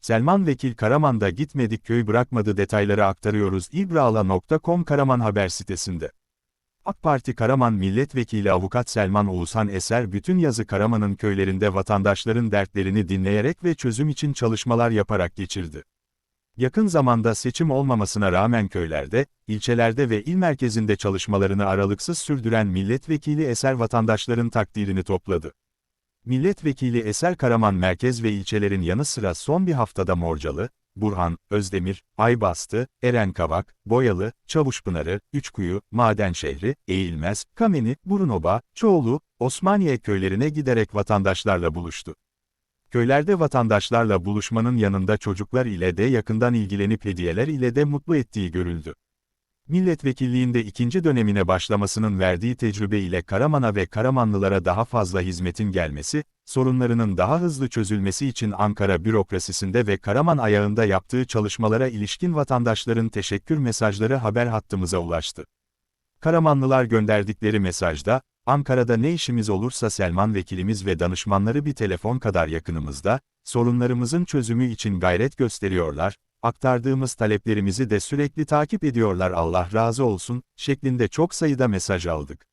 Selman Vekil Karaman'da gitmedik köy bırakmadı detayları aktarıyoruz İbrala.com Karaman haber sitesinde. AK Parti Karaman Milletvekili Avukat Selman Oğuzhan Eser bütün yazı Karaman'ın köylerinde vatandaşların dertlerini dinleyerek ve çözüm için çalışmalar yaparak geçirdi. Yakın zamanda seçim olmamasına rağmen köylerde, ilçelerde ve il merkezinde çalışmalarını aralıksız sürdüren milletvekili Eser vatandaşların takdirini topladı. Milletvekili Eser Karaman merkez ve ilçelerin yanı sıra son bir haftada Morcalı, Burhan, Özdemir, Aybastı, Erenkavak, Boyalı, Çavuşpınarı, Üçkuyu, Madenşehri, Eğilmez, Kameni, Burunoba, Çoğulu, Osmaniye köylerine giderek vatandaşlarla buluştu. Köylerde vatandaşlarla buluşmanın yanında çocuklar ile de yakından ilgilenip hediyeler ile de mutlu ettiği görüldü. Milletvekilliğinde ikinci dönemine başlamasının verdiği tecrübe ile Karaman'a ve Karamanlılara daha fazla hizmetin gelmesi, sorunlarının daha hızlı çözülmesi için Ankara bürokrasisinde ve Karaman ayağında yaptığı çalışmalara ilişkin vatandaşların teşekkür mesajları haber hattımıza ulaştı. Karamanlılar gönderdikleri mesajda, Ankara'da ne işimiz olursa Selman vekilimiz ve danışmanları bir telefon kadar yakınımızda, sorunlarımızın çözümü için gayret gösteriyorlar, aktardığımız taleplerimizi de sürekli takip ediyorlar Allah razı olsun, şeklinde çok sayıda mesaj aldık.